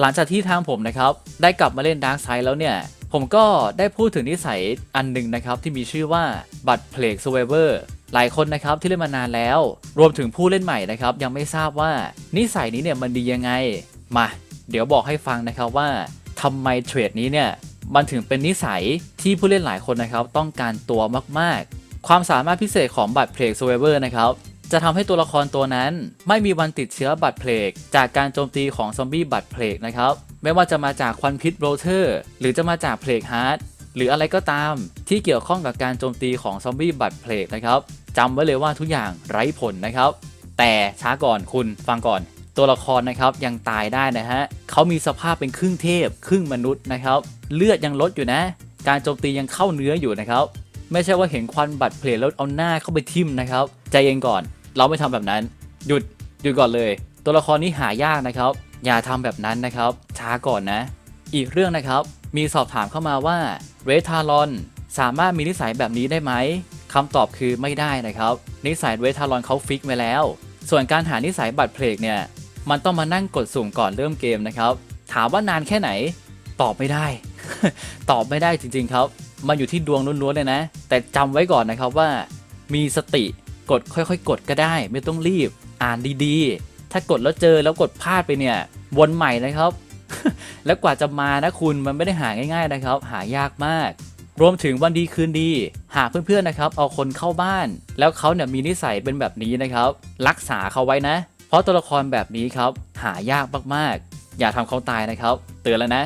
หลังจากที่ทางผมนะครับได้กลับมาเล่น Dark Side แล้วเนี่ยผมก็ได้พูดถึงนิสัยอันหนึ่งนะครับที่มีชื่อว่าบัตรเพลก Survivor หลายคนนะครับที่เล่นมานานแล้ว รวมถึงผู้เล่นใหม่นะครับยังไม่ทราบว่านิสัยนี้เนี่ยมันดียังไง มา เดี๋ยวบอกให้ฟังนะครับว่าทำไมเทรดนี้เนี่ยมันถึงเป็นนิสัยที่ผู้เล่นหลายคนนะครับต้องการตัวมากๆ ความสามารถพิเศษของบัตรเพลก Survivor นะครับ จะทำให้ตัวละครตัวนั้น ไม่มีวันติดเชื้อบัตรเพลก จากการโจมตีของซอมบี้บัตรเพลกนะครับ ไม่ว่าจะมาจากควันพิษโรเทอร์ หรือจะมาจากเพลกฮาร์ดหรืออะไรก็ตามที่เกี่ยวข้องกับการโจมตีของซอมบี้บัตรเพลกนะครับจำไว้เลยว่าทุกอย่างไร้ผลนะครับ แต่ช้าก่อนคุณฟังก่อน ตัวละครนะครับยังตายได้นะฮะเขามีสภาพเป็นครึ่งเทพ ครึ่งมนุษย์นะครับ เลือดยังลดอยู่นะ การโจมตียังเข้าเนื้ออยู่นะครับ ไม่ใช่ว่าเห็นควันบัตรเพลแล้วเอาหน้าเข้าไปทิ่มนะครับ ใจเย็นก่อน เราไม่ทำแบบนั้น หยุดหยุดก่อนเลย ตัวละครนี้หายากนะครับ อย่าทำแบบนั้นนะครับ ช้าก่อนนะ อีกเรื่องนะครับ มีสอบถามเข้ามาว่าเรทารอนสามารถมีนิสัยแบบนี้ได้ไหมคำตอบคือไม่ได้นะครับ นิสัยเรทารอนเขาฟิกไว้แล้ว ส่วนการหานิสัยบัตรเพลกเนี่ย มันต้องมานั่งกดสุ่มก่อนเริ่มเกมนะครับ ถามว่านานแค่ไหน ตอบไม่ได้ ตอบไม่ได้จริงๆครับ มันอยู่ที่ดวงล้วนๆเลยนะ แต่จำไว้ก่อนนะครับว่า มีสติ กดค่อยๆ กดก็ได้ ไม่ต้องรีบอ่านดีๆ ถ้ากดแล้วเจอแล้วกดพลาดไปเนี่ยวนใหม่นะครับ แล้วกว่าจะมานะคุณมันไม่ได้หาง่ายๆนะครับ หายากมาก รวมถึงวันดีคืนดี หากเพื่อนๆนะครับ เอาคนเข้าบ้าน แล้วเขาเนี่ยมีนิสัยเป็นแบบนี้นะครับ รักษาเขาไว้นะ เพราะตัวละครแบบนี้ครับ หายากมากๆ อย่าทำเขาตายนะครับ เตือนแล้วนะ